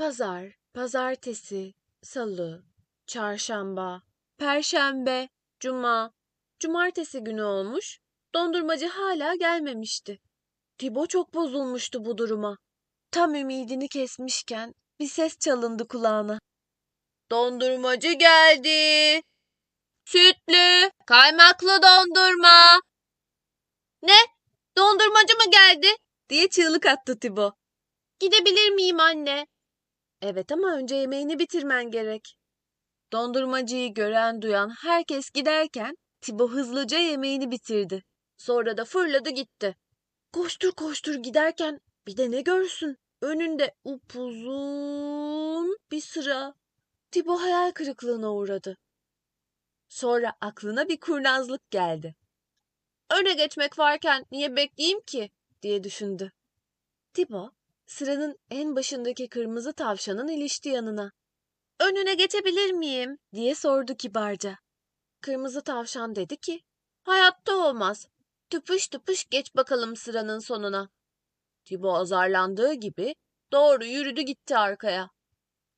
Pazar, pazartesi, salı, çarşamba, perşembe, cuma, cumartesi günü olmuş. Dondurmacı hala gelmemişti. Tibo çok bozulmuştu bu duruma. Tam ümidini kesmişken bir ses çalındı kulağına. Dondurmacı geldi. Sütlü, kaymaklı dondurma. Ne? Dondurmacı mı geldi? diye çığlık attı Tibo. Gidebilir miyim anne? Evet ama önce yemeğini bitirmen gerek. Dondurmacıyı gören duyan herkes giderken Tibo hızlıca yemeğini bitirdi. Sonra da fırladı gitti. Koştur koştur giderken bir de ne görsün? Önünde upuzun bir sıra. Tibo hayal kırıklığına uğradı. Sonra aklına bir kurnazlık geldi. Öne geçmek varken niye bekleyeyim ki? diye düşündü. Tibo, sıranın en başındaki kırmızı tavşanın ilişti yanına. Önüne geçebilir miyim? diye sordu kibarca. Kırmızı tavşan dedi ki, hayatta olmaz. Tıpış tıpış geç bakalım sıranın sonuna. Tibo azarlandığı gibi doğru yürüdü gitti arkaya.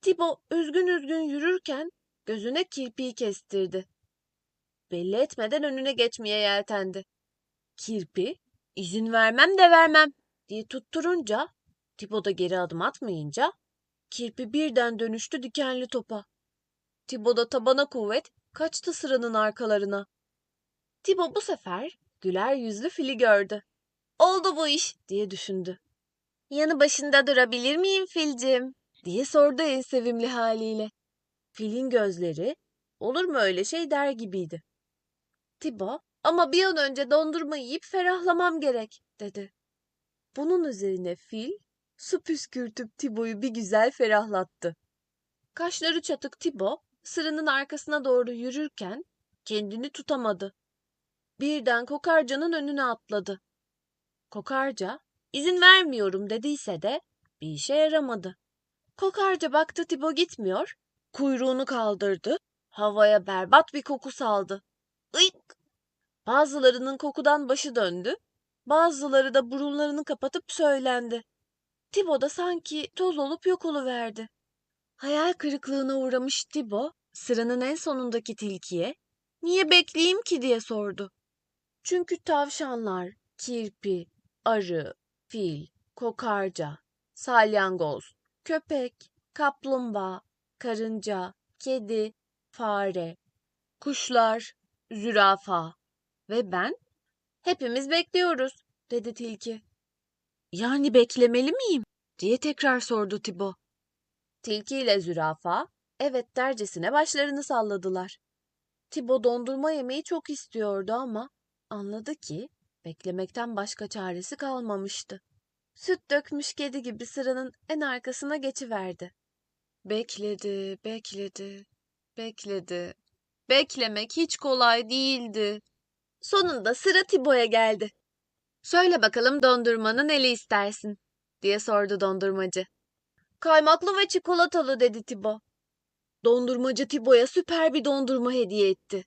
Tibo üzgün üzgün yürürken gözüne kirpiği kestirdi. Belli etmeden önüne geçmeye yeltendi. Kirpi, izin vermem de vermem diye tutturunca, Tibo da geri adım atmayınca, kirpi birden dönüştü dikenli topa. Tibo da tabana kuvvet kaçtı sıranın arkalarına. Tibo bu sefer güler yüzlü fili gördü. Oldu bu iş diye düşündü. Yanı başında durabilir miyim filcim? diye sordu en sevimli haliyle. Filin gözleri olur mu öyle şey der gibiydi. Tibo ama bir an önce dondurma yiyip ferahlamam gerek dedi. Bunun üzerine fil su püskürtüp Tibo'yu bir güzel ferahlattı. Kaşları çatık Tibo sıranın arkasına doğru yürürken kendini tutamadı. Birden kokarcanın önüne atladı. Kokarca izin vermiyorum dediyse de bir işe yaramadı. Kokarca baktı Tibo gitmiyor, kuyruğunu kaldırdı, havaya berbat bir koku saldı. Iyk! Bazılarının kokudan başı döndü, bazıları da burunlarını kapatıp söylendi. Tibo da sanki toz olup yok oluverdi. Hayal kırıklığına uğramış Tibo, sıranın en sonundaki tilkiye, niye bekleyeyim ki diye sordu. Çünkü tavşanlar, kirpi, arı, fil, kokarca, salyangoz, köpek, kaplumbağa, karınca, kedi, fare, kuşlar, zürafa ve ben hepimiz bekliyoruz dedi tilki. Yani beklemeli miyim? diye tekrar sordu Tibo. Tilki ile zürafa evet dercesine başlarını salladılar. Tibo dondurma yemeyi çok istiyordu ama anladı ki beklemekten başka çaresi kalmamıştı. Süt dökmüş kedi gibi sıranın en arkasına geçiverdi. Bekledi, bekledi, bekledi. Beklemek hiç kolay değildi. Sonunda sıra Tibo'ya geldi. Söyle bakalım dondurmanın neli istersin? diye sordu dondurmacı. Kaymaklı ve çikolatalı dedi Tibo. Dondurmacı Tibo'ya süper bir dondurma hediye etti.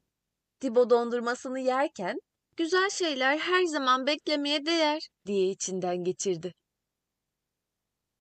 Tibo dondurmasını yerken güzel şeyler her zaman beklemeye değer diye içinden geçirdi.